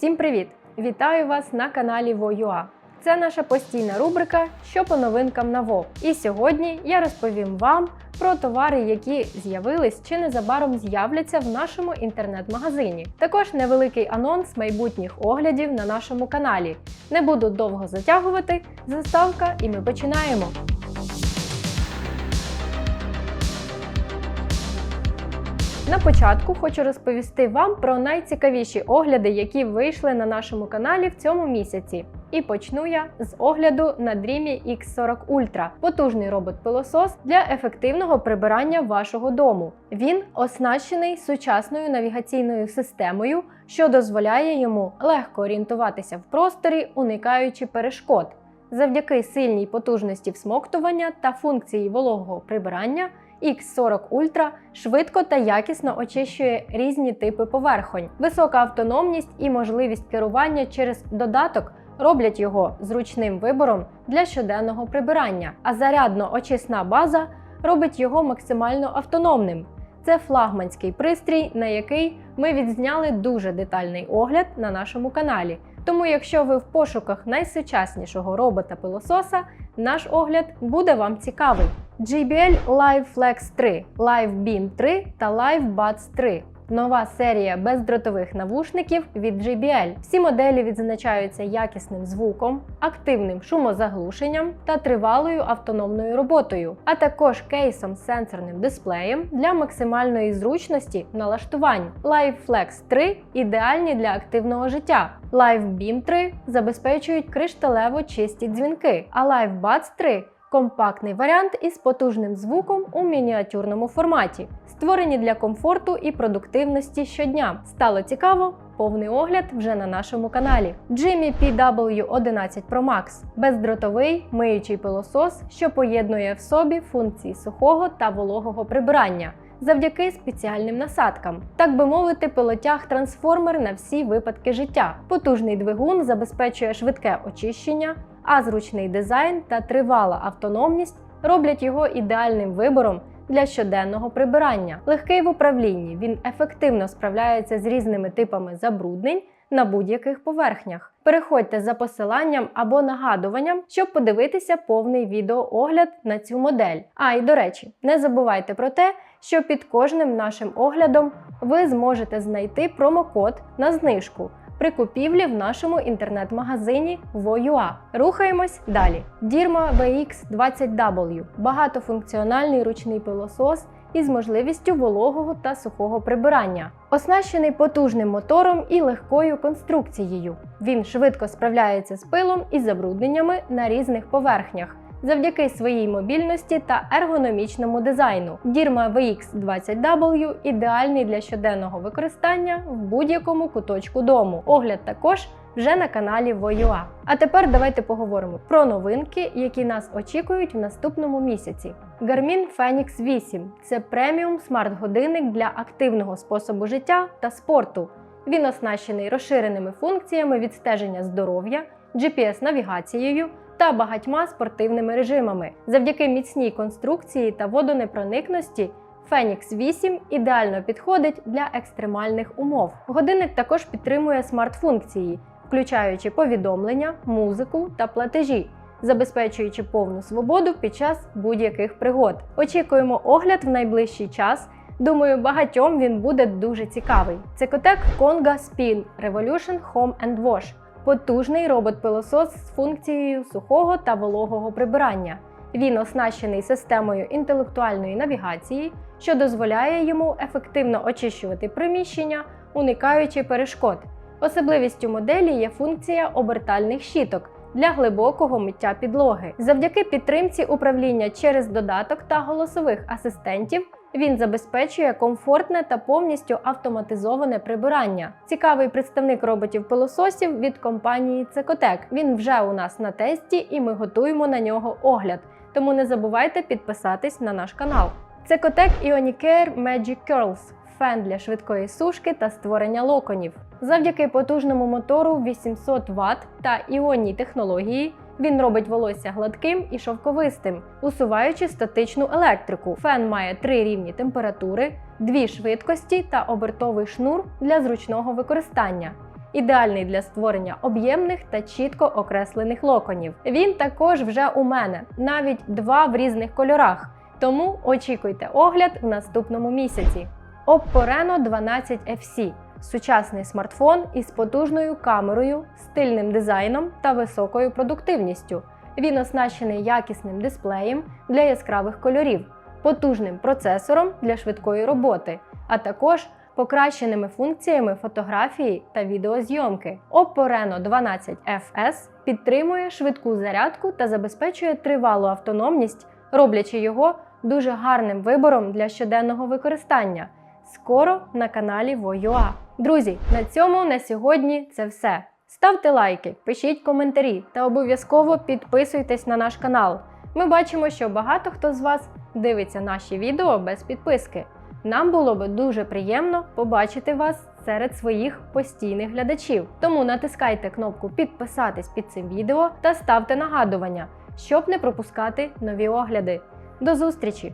Всім привіт! Вітаю вас на каналі Воюа. Це наша постійна рубрика Що по новинкам на ВО. І сьогодні я розповім вам про товари, які з'явились чи незабаром з'являться в нашому інтернет-магазині. Також невеликий анонс майбутніх оглядів на нашому каналі. Не буду довго затягувати. Заставка, і ми починаємо. На початку хочу розповісти вам про найцікавіші огляди, які вийшли на нашому каналі в цьому місяці. І почну я з огляду на Dreamy X40 Ultra – потужний робот-пилосос для ефективного прибирання вашого дому. Він оснащений сучасною навігаційною системою, що дозволяє йому легко орієнтуватися в просторі, уникаючи перешкод. Завдяки сильній потужності всмоктування та функції вологого прибирання. X40 Ultra швидко та якісно очищує різні типи поверхонь. Висока автономність і можливість керування через додаток роблять його зручним вибором для щоденного прибирання, а зарядно-очисна база робить його максимально автономним. Це флагманський пристрій, на який ми відзняли дуже детальний огляд на нашому каналі. Тому, якщо ви в пошуках найсучаснішого робота-пилососа, наш огляд буде вам цікавий. JBL Live Flex 3, Live Beam 3 та Live Buds 3. Нова серія бездротових навушників від JBL. Всі моделі відзначаються якісним звуком, активним шумозаглушенням та тривалою автономною роботою, а також кейсом з сенсорним дисплеєм для максимальної зручності налаштувань. Live Flex 3 ідеальні для активного життя. Live Beam 3 забезпечують кришталево чисті дзвінки, а Live Buds 3 Компактний варіант із потужним звуком у мініатюрному форматі, створені для комфорту і продуктивності щодня. Стало цікаво? Повний огляд вже на нашому каналі. Jimmy PW11 Pro Max бездротовий миючий пилосос, що поєднує в собі функції сухого та вологого прибирання. Завдяки спеціальним насадкам, так би мовити, пилотяг трансформер на всі випадки життя. Потужний двигун забезпечує швидке очищення, а зручний дизайн та тривала автономність роблять його ідеальним вибором для щоденного прибирання. Легкий в управлінні він ефективно справляється з різними типами забруднень на будь-яких поверхнях. Переходьте за посиланням або нагадуванням, щоб подивитися повний відеоогляд на цю модель. А і до речі, не забувайте про те, що під кожним нашим оглядом ви зможете знайти промокод на знижку при купівлі в нашому інтернет-магазині Voua. Рухаємось далі. Dirma VX20W багатофункціональний ручний пилосос із можливістю вологого та сухого прибирання, оснащений потужним мотором і легкою конструкцією. Він швидко справляється з пилом і забрудненнями на різних поверхнях завдяки своїй мобільності та ергономічному дизайну. Dirma VX20W ідеальний для щоденного використання в будь-якому куточку дому. Огляд також вже на каналі Voua. А тепер давайте поговоримо про новинки, які нас очікують в наступному місяці. Garmin Fenix 8 це преміум смарт-годинник для активного способу життя та спорту. Він оснащений розширеними функціями відстеження здоров'я, GPS-навігацією, та багатьма спортивними режимами. Завдяки міцній конструкції та водонепроникності Phoenix 8 ідеально підходить для екстремальних умов. Годинник також підтримує смарт-функції, включаючи повідомлення, музику та платежі. Забезпечуючи повну свободу під час будь-яких пригод. Очікуємо огляд в найближчий час. Думаю, багатьом він буде дуже цікавий. Це котек Conga Spin Revolution Home and Wash потужний робот-пилосос з функцією сухого та вологого прибирання. Він оснащений системою інтелектуальної навігації, що дозволяє йому ефективно очищувати приміщення, уникаючи перешкод. Особливістю моделі є функція обертальних щіток для глибокого миття підлоги. Завдяки підтримці управління через додаток та голосових асистентів він забезпечує комфортне та повністю автоматизоване прибирання. Цікавий представник роботів-пилососів від компанії Цекотек. Він вже у нас на тесті, і ми готуємо на нього огляд. Тому не забувайте підписатись на наш канал. Цекотек Ionicare Magic Curls фен для швидкої сушки та створення локонів. Завдяки потужному мотору 800 Вт та іонній технології він робить волосся гладким і шовковистим, усуваючи статичну електрику. Фен має три рівні температури, дві швидкості та обертовий шнур для зручного використання. ідеальний для створення об'ємних та чітко окреслених локонів. Він також вже у мене, навіть два в різних кольорах. Тому очікуйте огляд в наступному місяці. Oppo Reno 12 FC сучасний смартфон із потужною камерою, стильним дизайном та високою продуктивністю. Він оснащений якісним дисплеєм для яскравих кольорів, потужним процесором для швидкої роботи, а також покращеними функціями фотографії та відеозйомки. Oppo Reno 12 FS підтримує швидку зарядку та забезпечує тривалу автономність, роблячи його дуже гарним вибором для щоденного використання. Скоро на каналі Voyua. Друзі, на цьому на сьогодні це все. Ставте лайки, пишіть коментарі та обов'язково підписуйтесь на наш канал. Ми бачимо, що багато хто з вас дивиться наші відео без підписки. Нам було би дуже приємно побачити вас серед своїх постійних глядачів. Тому натискайте кнопку підписатись під цим відео та ставте нагадування, щоб не пропускати нові огляди. До зустрічі!